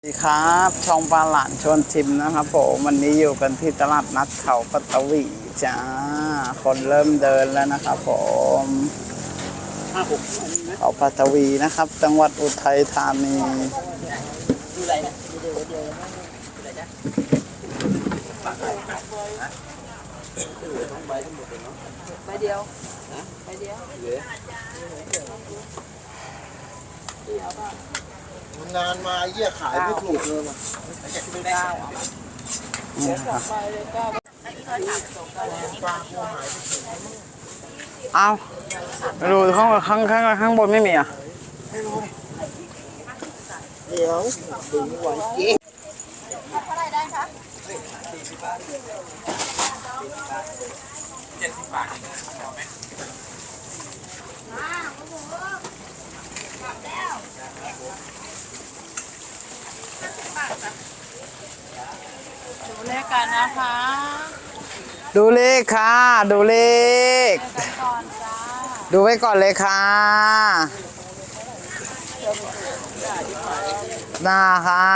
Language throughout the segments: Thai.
สวัสดีครับช่องปลาหลานชวนชิมนะครับผมวันนี้อยู่กันที่ตลาดนัดเขาปัตตวีจ้า คนเริ่มเดินแล้วนะครับผมเขาปัตตวีนะครับ จังหวัดอุทัยธานีใบเดียวใบเดียว มันนานมาไอ้เหี้ยขายไม่ถูกเลยว่ะเก้าอะนี่ครับเลยก้าเอาดูข้างข้างข้างข้างบนไม่มีอะเดี๋ยวถึงไหวจริงดูเลข กันนะคะดูเลขค่ะ ดูเลขกันก่อนจ้าดูไว้ก่อนเลยค่ะหน้าค่ะ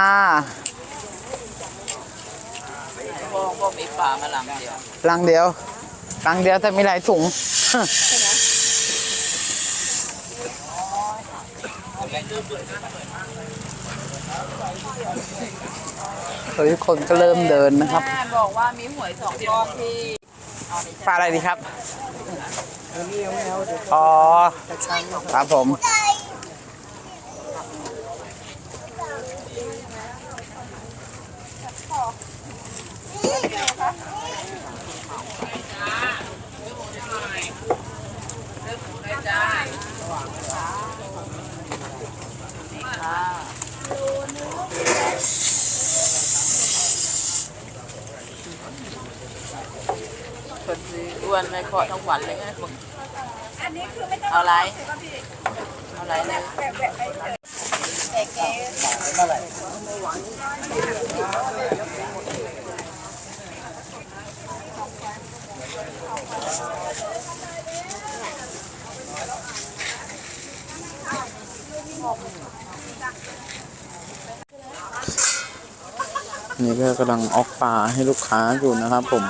พวกพวกมีป่ามาลำเดียวลังเดียวลังเดียวแต่มีหลายถุง เฮ้ยคนก็เริ่มเดินนะครับ แม่บอกว่ามีหวยสองก้อนที่เอาในปลาอะไรดีครับ อ๋อ ครับผม วนไม่เคาะทั้งวันเลยไงมึงเอาอะไรเอาไรเลยนี่ก็กำลังออกปลาให้ลูกค้าอยู่นะครับผม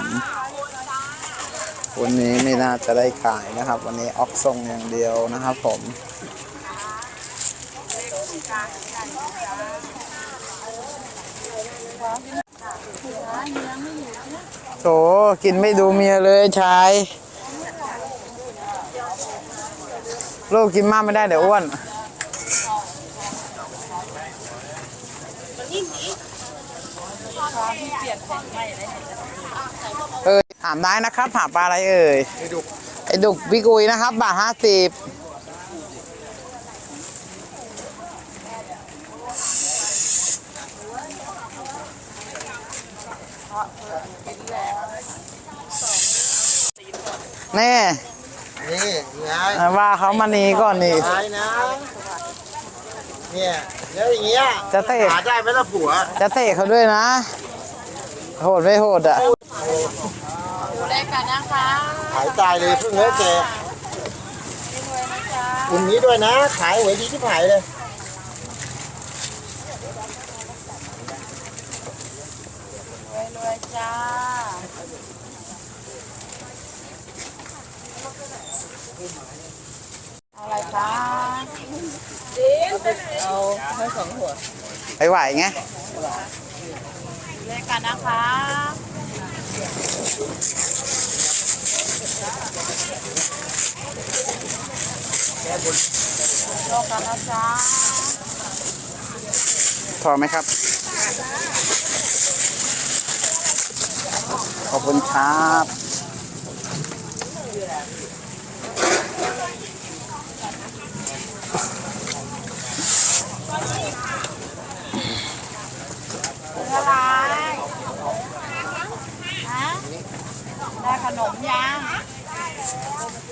วันนี้ไม่น่าจะได้ขายนะครับ วันนี้ออกส่งอย่างเดียวนะครับผมโถกินไม่ดูเมียเลยชาย ลูกกินมากไม่ได้เดี๋ยวอ้วน เออ ถามได้นะครับหาปลาอะไรเอ่ยไอ้ดุกไอ้ดุกพี่กุยนะครับบาทห้าสิบแน่นี่ไงว่าเขามานีก่อนนี่ตายนะเนี่ยแล้วอย่างเงี้ยจะเตะหาได้ไหมล่ะผัว จะเตะเขาด้วยนะ โหดไม่โหดอะ ดูเลขกันนะคะขายตายเลยเพิ่งเลิกแกรวยนะจ๊ะอุ่นนี้ด้วยนะ ขายหวยดีที่ขายเลย รวยรวยจ้าเอาอะไรคะเอาให้สองหัวไปไหวไงเลขกันนะคะ โลกันนะจ๊ะพอไหมครับ ขอบคุณครับ อะไรฮะ ได้ขนมยัง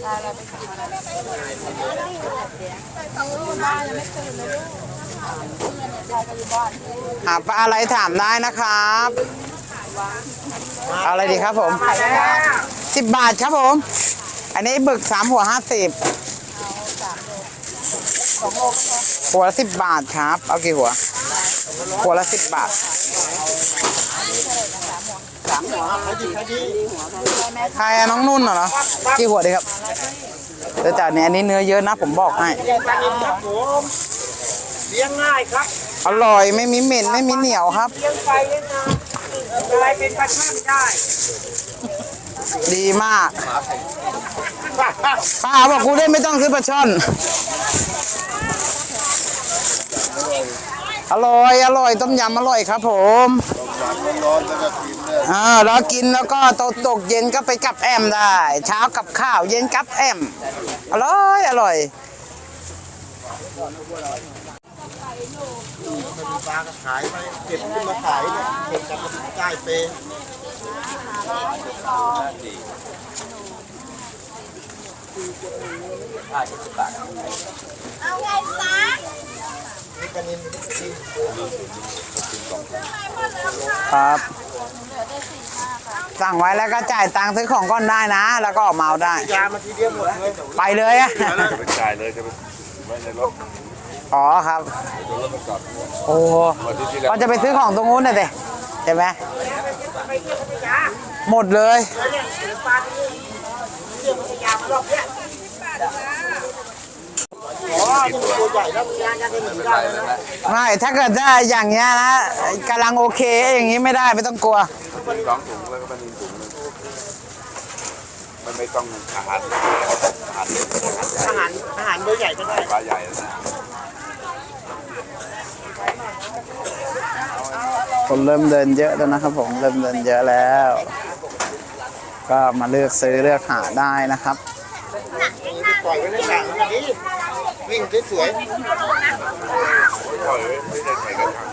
ได้อะไรไปกินอะไรบ้านยังไม่ตื่นเลยลูกใครก็อยู่บ้านหาปลาอะไรถามได้นะครับเอาอะไรดีครับผมสิบบาทครับผม อันนี้บึกสามหัวห้าสิบหัวละสิบบาทครับ เอากี่หัว หัวละสิบบาท หัวใครดีใครดีใครอะน้องนุ่นเหรอกี่หัวดีครับเดี๋ยวจากนี้อันนี้เนื้อเยอะนะผมบอกให้แกงปลานิลครับผมเลี้ยงง่ายครับ อร่อยไม่มีเหม็นไม่มีเหนียวครับเลี้ยงไปเลี้ยงนาอะไรเป็นปลาช่อนได้ ดีมากป้าบอกกูได้ไม่ต้องซื้อปลาช่อนอร่อย อร่อย ต้มยำอร่อยครับผมร้อนแล้วก็กินเลย อ่าแล้วกินแล้วก็ตกตกเย็นก็ไปกับแอมได้ เช้ากับข้าวเย็นกับแอม อร่อยอร่อยปลาขายไปเก็บขึ้นมาขายเนี่ยเก็บจากกระปุกใต้เปย์เอาไงซะนี่ปลานิลนี่ปลานิล ครับ สั่งไว้แล้วก็จ่ายตังค์ซื้อของก่อนได้นะ แล้วก็ออกมาเอาได้ ยามาทีเดียวหมดเลยไปเลยอะไปจ่ายเลยจะไปไว้ในรถอ๋อครับ ตัวรถมาจอดโอ้วันที่ที่แล้วก็จะไปซื้อของตรงนู้นน่ะสิใช่ไหมหมดเลยอ๋อนี่มันตัวใหญ่แล้วมีงานยังได้เหมือนกันเลยนะไม่ถ้าเกิดได้อย่างเงี้ยนะกำลังโอเคอย่างงี้ไม่ได้ไม่ต้องกลัวสองถุงแล้วก็มันมีถุงนึงมันไม่ต้องอาหารอาหารเล็กอาหารอาหารอาหารเบอร์ใหญ่ก็ได้ปลาใหญ่นะคนเริ่มเดินเยอะแล้วนะครับผมเริ่มเดินเยอะแล้ว ก็มาเลือกซื้อเลือกหาได้นะครับปล่อยไว้ในถังอย่างนี้วิ่งสวยปล่อยไว้ไม่ได้ใส่กระถาง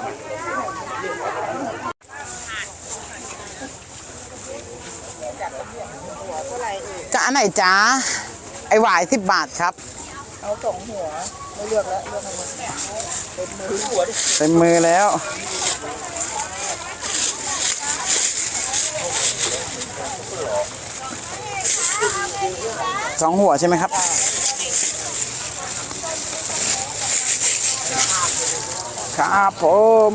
จะอันไหนจ้าไอหวายสิบบาทครับ เอาสองหัวไม่เลือกแล้วเลือกให้หมดเต็มมือแล้วสองหัวใช่ไหมครับ ครับผม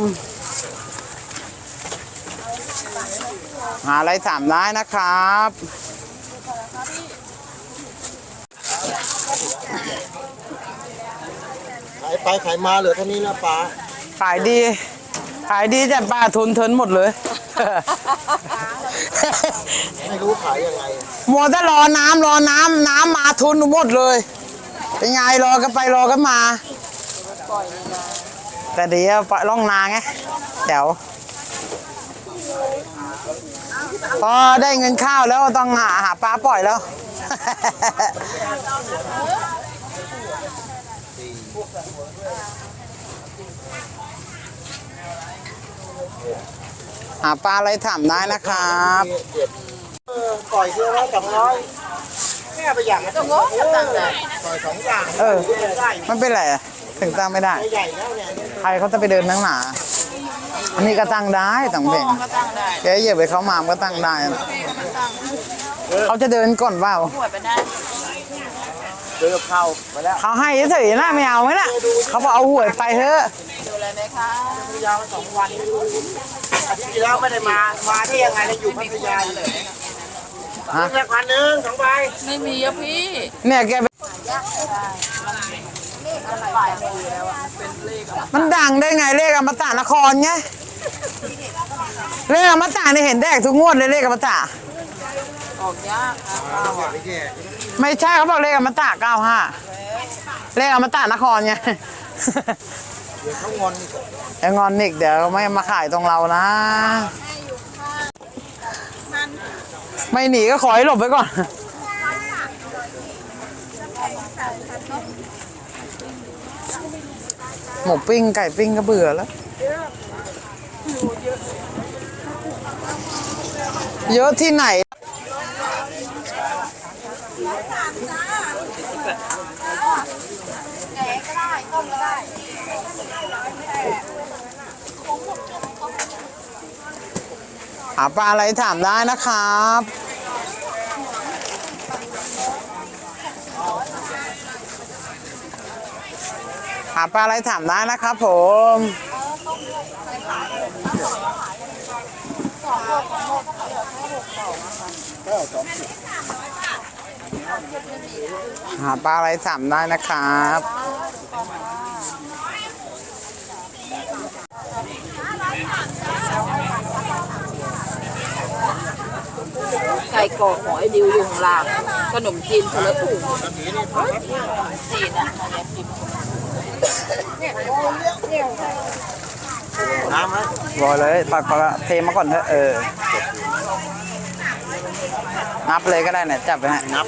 หาอะไรถามได้นะครับๆขายไปขายมาเหลือเท่านี้นะป้าขายดี ขายดีแต่ปลาทุนเทินหมดเลย ไม่รู้ขายยังไง มัวแต่รอน้ำรอน้ำน้ำมาทุนหมดเลย เป็นไงรอกันไปรอกันมา แต่เดี๋ยวปล่อยล่องนาไงแจ๋วพอได้เงินข้าวแล้วต้องหาหาปลาปล่อยแล้ว หาปลาอะไรถามได้นะครับเออปล่อยเท่าละสองร้อยแม่ไปอย่างนั้นก็งงกับตังค์เลยปล่อยสองอย่างเออได้มันเป็นไรอะ ถึงตั้งไม่ได้ตัวใหญ่แล้วเนี่ยใครเขาจะไปเดินนั่งหนาอันนี้ก็ตั้งได้ต่างเพลงก็ตั้งได้แกเหยียบไปเขามามันก็ตั้งได้นะเขาจะเดินก่อนเปล่าหัวไปได้ซื้อกับข้าวไปแล้วเขาให้เฉยๆนะไม่เอาไหมล่ะเขาบอกเอาหวยไปเถอะดูอะไรไหมคะพัทยามาสองวันอาทิตย์ที่แล้วไม่ได้มา มาที่ยังไงนะอยู่พัทยาอยู่เลยฮะแค่พันหนึ่งสองใบไม่มีอะพี่เนี่ยแกไป มันดังได้ไงเลขอมตะนครไงเลขอมตะนี่เห็นแดกทุกงวดเลยเลขอมตะออกยากไม่ใช่เขาบอกเลขอมตะเก้าห้าเลขอมตะนครไงเดี๋ยวเขางอนอีกไอ้งอนอีกเดี๋ยวไม่มาขายตรงเรานะ ไม่หนีก็ขอให้หลบไว้ก่อน หมูปิ้งไก่ปิ้งก็เบื่อแล้ว เยอะที่ไหน หาปลาอะไรถามได้นะครับ หาปลาอะไรถามได้นะครับผมหาปลาอะไรถามได้นะครับไก่กรอกหอยดิวยู่ข้างลางขนมจีนคนละถุงจีนอะเขาเรียกจิบ น้ำไหมรอเลยปากกระเทมาก่อนเถอะเออ นับเลยก็ได้เนี่ยจับไปให้นับ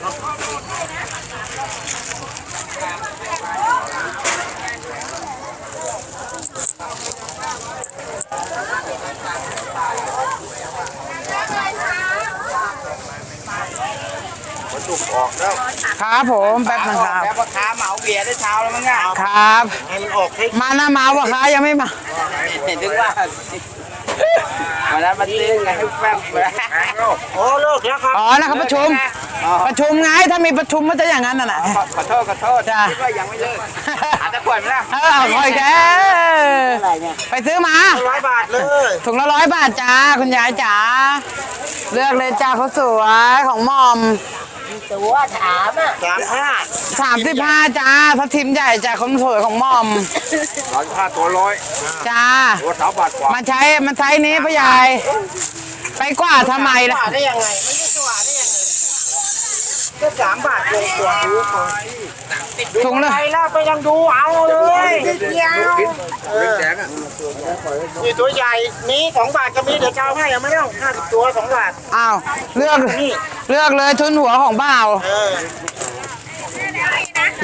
มันถูกออกแล้วครับผมแป๊บนึงครับแล้วพ่อค้าเหมา เบียร์ได้เช้าแล้วมั้งอะครับ ให้มันออกให้มาหน้ามาวะคะยังไม่มาเห็นถึงว่าวันนั้นมันตื้อไงให้แฟบโอ้เลิกแล้วครับอ๋อนะครับประชุม ประชุมไงถ้ามีประชุมมันจะอย่างนั้นน่ะนะขอโทษขอโทษจ้ะคิดว่ายังไม่เลิกอาจจะขวดไหมล่ะเออคอยแกอะไรเนี่ยไปซื้อมาร้อยบาทเลยถุงละร้อยบาทจ้าคุณยายจ๋าเลือกเลยจ้าเขาสวยของหมอม ตัวถามอะสามห้าสามสิบห้าจ้าทับทิมใหญ่จ้าคนสวยของหมอมร้อยห้าตัวร้อยจ้าตัวสามบาทกว่ามันใช้มันใช้นี้พ่อใหญ่ไปกว่าทำไมล่ะได้ยังไงไม่ได้ตัวได้ยังไงก็สามบาทลงตัวดูก่อน ถุงละไปแล้วไปยังดูเอาเลยเดียวเป็นแสงอะนี่ตัวใหญ่นี้สองบาทก็มีเดี๋ยวจะเอาให้เอาไม่ต้องห้าสิบตัวสองบาทอ้าวเลือกนี่เลือกเลยชุนหัวของบ่าวเออ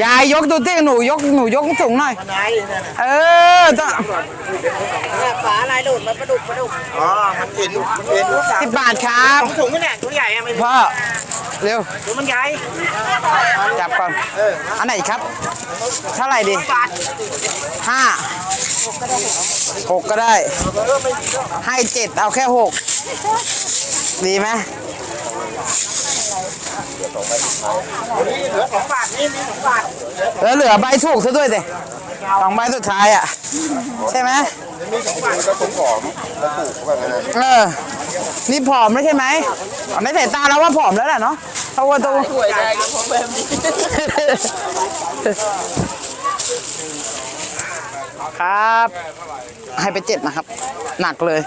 ยายยกดูที่หนูยกหนูยกสูงหน่อยมันไหนเนี่ยเออต้องฝาอะไรหลุดมาประดุกประดุกอ๋อมันเห็นมันเห็นลูกสาวสิบบาทครับสองถุงนี่แหละตัวใหญ่อะไม่พ่อ เร็วตัวมันใหญ่จับก่อนเอออันไหนครับเท่าไหร่ดีบาทห้าหกก็ได้ ให้เจ็ดเอาแค่หกดีไหมนี่เหลือสองบาทนี่นี่สองบาทแล้วเหลือใบถูกซะด้วยสิสองใบสุดท้ายอะ ใช่ไหมมันก็สมผอมแล้วถูกแบบนั้นเออ นี่ผอมแล้วใช่ไหมในสายตาเราว่าผอมแล้วแหละเนาะเพราะว่าตัวหวยได้ก็เพราะแบบนี้ครับ ให้ไปเจ็ดนะครับ หนักเลย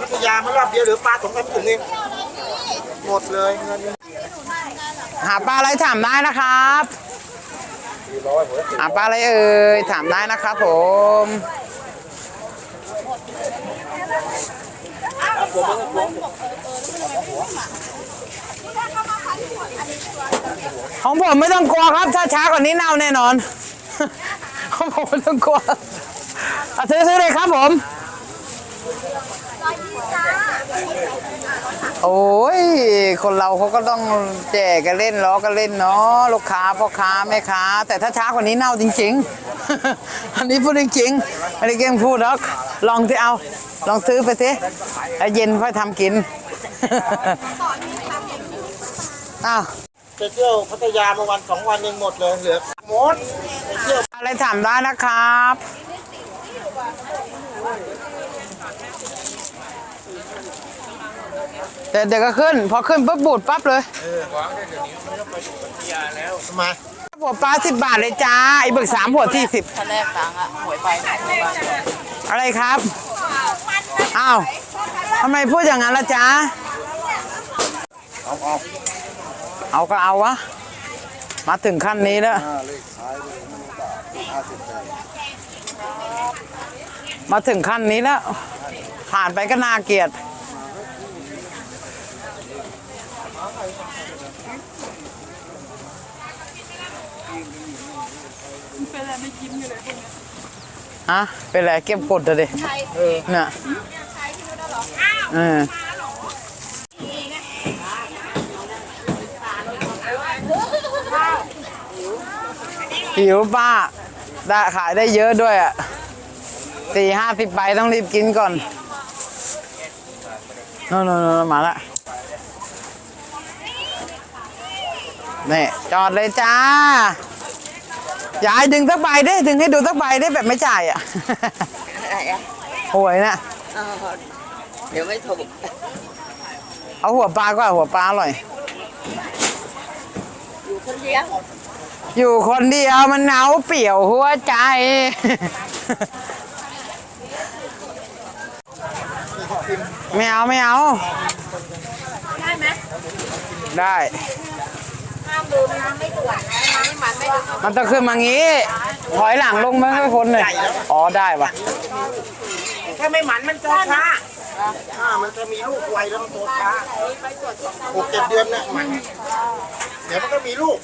พัทยามารอบเดียวเหรือปลาสองสามถุงเองหมดเลยเงินหาปลาอะไรถามได้นะครับ หาปลาอะไรเอ่ยถามได้นะครับผมของผมไม่ต้องกลัวครับ ถ้าช้ากว่านี้เน่าแน่นอนของผมไม่ต้องกลัวเอาซื้อซื้อเลยครับผม โอ้ย คนเราเขาก็ต้องแจกกันเล่นล้อกันเล่นเนาะลูกค้าพ่อค้าแม่ค้า แต่ถ้าช้ากว่านี้เน่าจริง ๆ อันนี้พูดจริงๆไม่ได้เก่งพูดหรอกลองที่เอา ลองซื้อไปสิแล้วเย็นค่อยทำกินอ้าวไปเที่ยวพัทยามาวันสองวันเองหมดเลยเหลือหมดไปเที่ยวอะไรถามได้นะครับ เดี๋ยวเดี๋ยวก็ขึ้น พอขึ้นปุ๊บบูดปั๊บเลยทำไมหัวปลาสิบบาทเลยจ้าไอ้เบิกสามหัวที่สิบถ้าแลกตังค์อะหวยไปหวยไปอะไรครับอ้าวทำไมพูดอย่างนั้นล่ะจ๊ะเอาเอาเอาก็เอาวะมาถึงขั้นนี้แล้วมาถึงขั้นนี้แล้วผ่านไปก็น่าเกลียด ฮะเป็นไรเก็บกดเลยดิเนี่ยเออหิวป้าได้ขายได้เยอะด้วยอะสี่ห้าสิบใบต้องรีบกินก่อนโน่นโน่นโน่นมาละนี่จอดเลยจ้า ยายดึงสักใบได้ดึงให้ดูสักใบได้แบบไม่จ่ายอะอะไรอะหวยนะเออเดี๋ยวไม่ถูกเอาหัวปลาก็เอาหัวปลาอร่อย อยู่คนเดียวอยู่คนเดียวมันเหงาเปี่ยวหัวใจ ไม่เอาไม่เอา ได้ไหมได้ห้า มลืมน้ำไม่ตรวจนะน้ำไม่มันไม่ลืมมันต้องขึ้นมางี้ ถอยหลังลงมาให้คนเลยอ๋อได้ปะถ้าไม่หมันมันโตช้าอ่ามันจะมีลูกไวแล้วมันโตช้าหกเจ็ดเดือนเนี่ยหมันเดี๋ยวมันก็มีลูก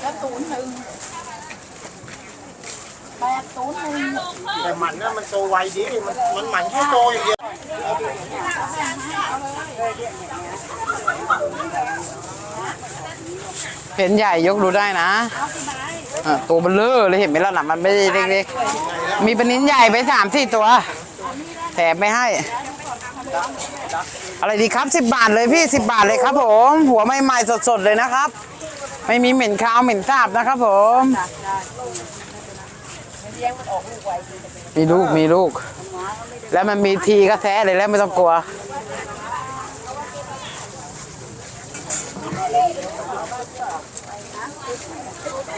แปดศูนย์หนึ่งแต่หมันน่ะมันโตไวดี มันมันหมันแค่โตอย่างเดียวเห็นใหญ่ยกดูได้นะอะตัวเบลเลอร์เลยเห็นไหมล่ะน่ะมันไม่ได้เล็กๆ มีปนินใหญ่ไปสามสี่ตัว แถมไม่ให้ อะไรดีครับสิบบาทเลยพี่สิบบาทเลยครับผม หัวใหม่ๆสดๆเลยนะครับ ไม่มีเหม็นคาวเหม็นสาบนะครับผม มีลูกมีลูกแล้วมันมีทีก็แท้เลยแล้วไม่ต้องกลัว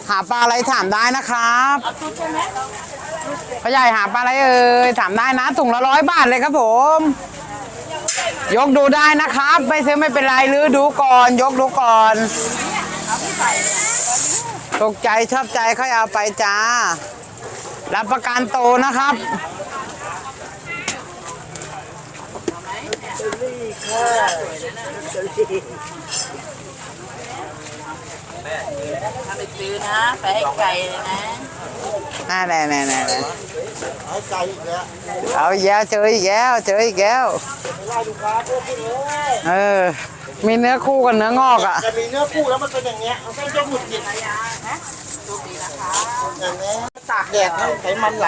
หาปลาอะไรถามได้นะครับพ่อใหญ่หาปลาอะไรเอ่ยถามได้นะถุงละร้อยบาทเลยครับผม ยกดูได้นะครับ ไม่ซื้อไม่เป็นไรหรือดูก่อน ยกดูก่อน ตกใจชอบใจค่อยเอาไปจ้า รับประกันโตนะครับถ้าไปซื้อนะ ไปให้ไกลเลยนะ น่าแน่แน่แน่แน่หายใจอีกแล้วเอาอีกแล้วเจออีกแล้วเจออีกแล้วไม่ไล่ลูกค้าเพิ่มขึ้นเลยเออ มีเนื้อคู่กับเนื้องอกอะแต่มีเนื้อคู่แล้วมันเป็นอย่างเงี้ยมันก็จะหงุดหงิดอย่างนี้ ตากแดดให้ไขมันไหล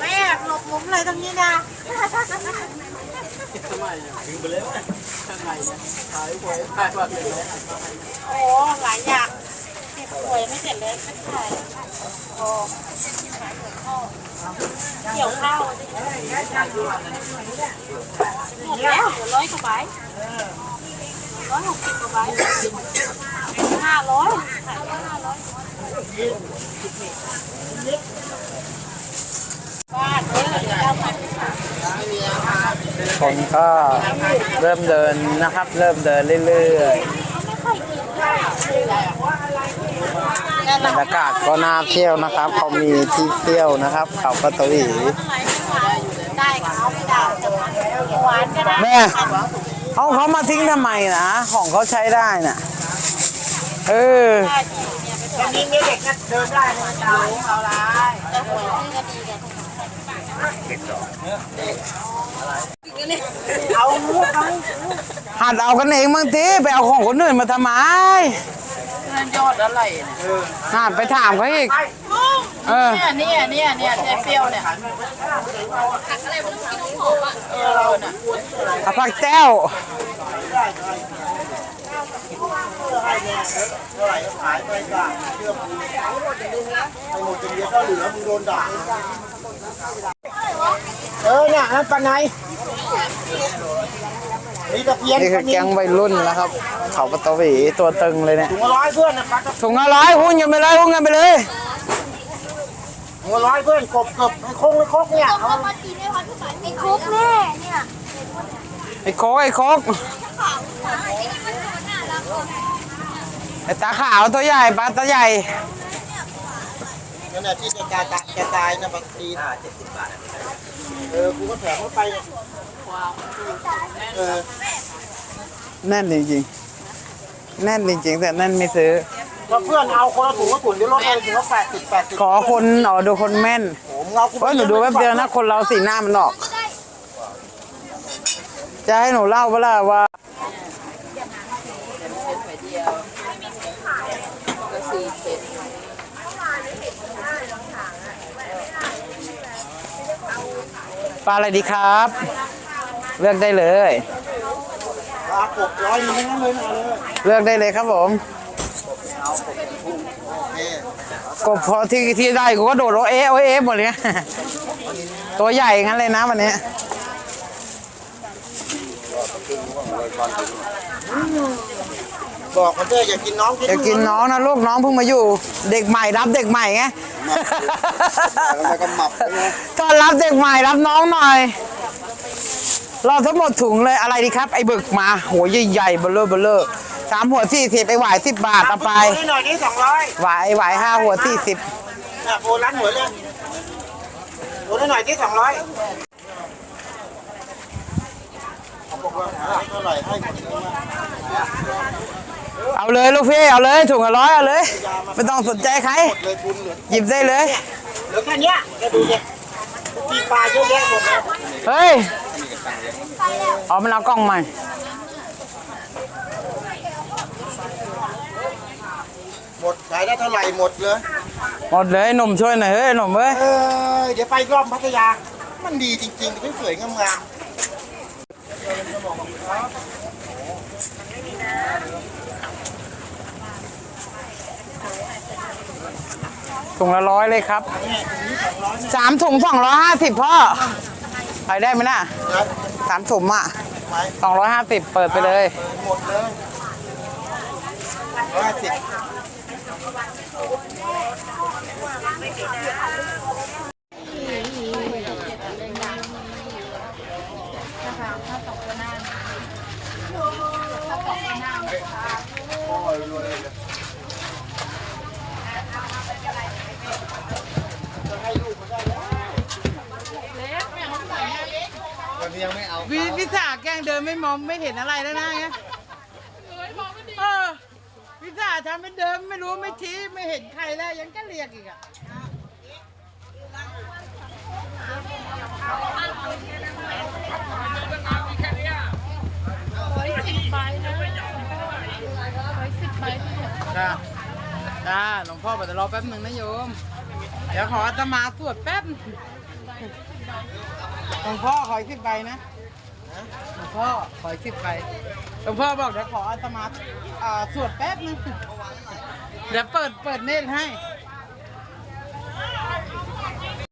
แม่หลบมุมอะไรตรงนี้นะโอ้หลายอย่างเก็บป่วยไม่เสร็จเลยไม่ถ่ายโอ้เกี่ยวข้าวสิหมดแล้วร้อยกว่าใบร้อยหกสิบกว่าใบห้าร้อยขายห้าร้อย บ้านเยอะเดี๋ยวเอาพันสามคนก็เริ่มเดินนะครับ เริ่มเดินเรื่อยๆบรรยากาศก็น่าเที่ยวนะครับ เขามีที่เที่ยวนะครับ เขาปะตวีได้กับเขาไม่ได้จะหวานก็ได้แม่เขาเขามาทิ้งทำไมนะ ของเขาใช้ได้น่ะ เออ วันนี้เด็กก็เดินได้นะจ๊ะเอาละแต่หวยนี่ก็ดีกันเอาลูกเอาหัดเอากันเองบางทีไปเอาของคนอื่นมาทำไมนั่นยอดอะไรหัดไปถามเขาอีกเออเนี่ยเนี่ยเนี่ยเนี่ยเปรี้ยวเนี่ยเออน่ะเอาผักแต้ว ให้เนี่ยเท่าไหร่ก็ขายไปจ้ะเชื่อผมไปหมดจนเดียวก็เหลือมึงโดนด่าเออเนี่ยนั่นปลาไหนมีตะเพียนนี่คือแก๊งวัยรุ่นนะครับ เขาปะตวีตัวตึงเลยเนี่ยถุงละร้อยเพื่อนนะปลาตะถุงละร้อยหุ้นกันไปเลยหุ้นกันไปเลยถุงละร้อยเพื่อนกบกบให้คงให้คกเนี่ยเอาไอ้คุกแม่เนี่ยไอ้โคกไอ้โคก ไอ้ตาขาวตัวใหญ่ปลาตัวใหญ่นั่นแหละที่จะตายตายจะตายนะบางทีเจ็ดสิบบาทเออกูก็แถมเข้าไปเนี่ยเออแน่นจริงๆแน่นจริงๆแต่แน่นไม่ซื้อถ้าเพื่อนเอาคนละถุงก็ถุงเดี๋ยวลดให้ถุงละแปดสิบแปดสิบขอคนอ๋อดูคนแม่นผมเอากูเพราะหนูดูแป๊บเดียวนะคนเราสีหน้ามันออก จะให้หนูเล่าเวลาว่า สี่เจ็ดปลาอะไรดีครับ เลือกได้เลยครับกบร้อยหนึงทั้งนั้นเลยนะเลยเลือกได้เลยครับผมนี่กบพอที่ที่ได้กูก็โดดโอเอโอเอหมดเลย ตัวใหญ่งั้นเลยนะวันนี้ บอกเขาด้วยอย่ากินน้องจะกินน้องนะลูกน้องเพิ่งมาอยู่ เด็กใหม่รับเด็กใหม่ไงแล้วมันก็หมับไปไงต้อนรับเด็กใหม่รับน้องหน่อย เราทั้งหมดถุงเลยอะไรดีครับ ไอ้บึกมาหัวใหญ่ๆเบลเลอร์เบลเลอร์สามหัวสี่สิบไอ้หวายสิบบาทเอาไปโอนให้หน่อยนี่สองร้อยหวายหวายห้าหัวสี่สิบอะโอนร้านหวยเลยโอนให้หน่อยที่สองร้อยเขาบอกว่าให้เท่าไหร่ให้หมดเลยมา เอาเลยลูกพี่เอาเลยถุงละร้อยเอาเลยไม่ต้องสนใจใครหมดเลยทุนเหลือหยิบได้เลยเหลือแค่เนี้ยแกดูดิปีปลาเยอะแยะหมดเลยเฮ้ยเอามันเอากล้องใหม่หมดขายได้เท่าไหร่หมดเลยหมดเลยหนุ่มช่วยหน่อยเฮ้ยหนุ่มเว้ยเออเดี๋ยวไปรอบพัทยา มันดีจริงๆสวยๆงาม ถุงละร้อยเลยครับ สามถุงสองร้อยห้าสิบพ่อขายได้ไหมน่ะๆนะสามถุงอะไปสองร้อยห้าสิบเปิดไปเลยหมดเลยร้อยสิบ วิวิสาแกล้งเดินไม่มองไม่เห็นอะไรแล้วนะเงี้ยเออวิสาทำเป็นเดินไม่รู้ไม่ชี้ไม่เห็นใครแล้วยังจะเรียกอีกอะจ้าจ้าหลวงพ่อบอกจะรอแป๊บหนึ่งนะโยม เดี๋ยวขออาตมาสวดแป๊บ หลวงพ่อขออีกสิบใบนะหลวงพ่อขออีกสิบใบหลวงพ่อบอกเดี๋ยวขออาตมาอ่าสวดแป๊บนึงเดี๋ยวเปิดเปิดเนตรให้